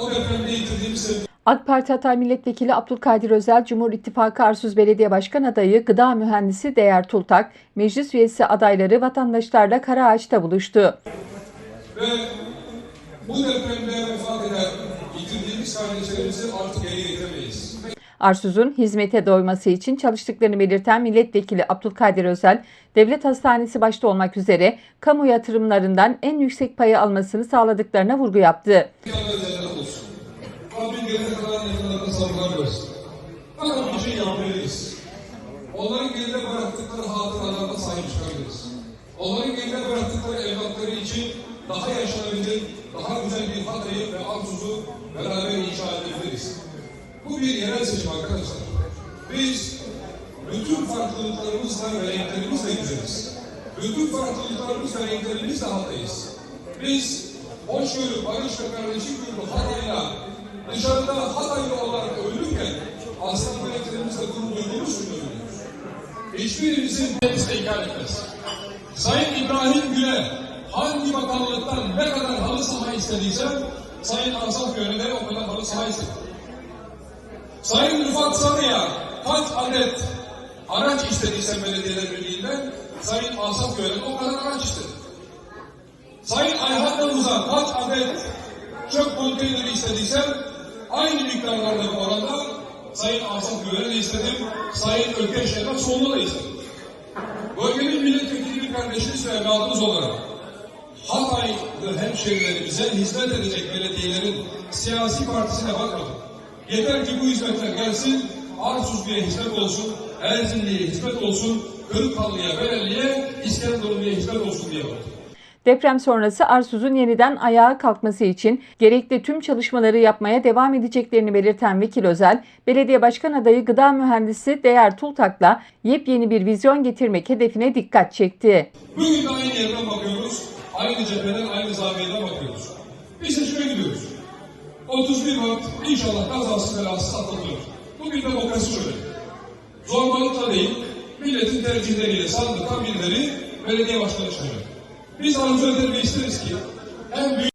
o depremde yitirdiğimiz sevgi AK Parti Hatay Milletvekili Abdülkadir Özel, Cumhur İttifakı Arsuz Belediye Başkan Adayı Gıda Mühendisi Değer Tultak, meclis üyesi adayları vatandaşlarla Karaağaç'ta buluştu. ve bu depremde vefat eden yitirdiğimiz kardeşlerimizi artık geri getiremeyiz. Arsuz'un hizmete doyması için çalıştıklarını belirten Milletvekili Abdülkadir Özel, devlet hastanesi başta olmak üzere kamu yatırımlarından en yüksek payı almasını sağladıklarına vurgu yaptı. Geride kalan yakınlarına sabırlar versin. Bir şey yapmalıyız. Onların geride bıraktıkları hatıralarına sahip çıkabiliriz. Onların geride bıraktıkları evlatları için daha yaşanabilir, daha güzel bir Hatay'ı ve Arsuz'u beraber inşa edebiliriz. Bu bir yerel seçim arkadaşlar. Biz bütün farklılıklarımızla ve renklerimizle güzeliz. Bütün farklılıklarımız ve renklerimizle Hatay'ız. Biz hoşgörü, barış ve kardeşlik yurdu Hatay'la dışarıda Hataylı olarak övülürken aslında meleklerimizle gurur duyduğumuz için övülüyoruz. Hiçbirimizin hepsi inkar etmez. Sayın İbrahim Güle hangi bakanlıktan ne kadar halı saha istediyse Sayın Asaf Göre de o kadar halı saha istedi. Sayın Rıfat Sarıya kaç adet araç istediyse belediyeler birliğinden Sayın Asaf Göre o kadar araç istedi. Sayın Ayhan Davuz'a kaç adet çöp konteyneri istediyse aynı miktarlarda oranda Sayın Asaf Göre de istedim, Sayın Ökkeş Şeref Soğlu da istedim. Bölgenin milletvekili bir kardeşiniz ve evladınız olarak Hataylı hemşehrilerimize hizmet edecek belediyelerin siyasi partisine bakmadım. Yeter ki bu hizmetler gelsin, Arsuzlu'ya hizmet olsun, Erzinli'ye hizmet olsun, Kırıkhanlı'ya, Bereli'ye, İskenderunlu'ya hizmet olsun diye baktım. Deprem sonrası Arsuz'un yeniden ayağa kalkması için gerekli tüm çalışmaları yapmaya devam edeceklerini belirten Vekil Özel, belediye başkan adayı gıda mühendisi Değer Tultak'la yepyeni bir vizyon getirmek hedefine dikkat çekti. Bugün aynı yerden bakıyoruz, aynı cepheden, aynı zaviyeden bakıyoruz. Bir seçime gidiyoruz. 31 Mart inşallah kazasız belasız atlatılır. Bugün demokrasi şöyle. Zorbalıkla değil, milletin tercihleriyle sandıktan birileri belediye başkanı çıkıyor. Biz ve isteriz ki en büyük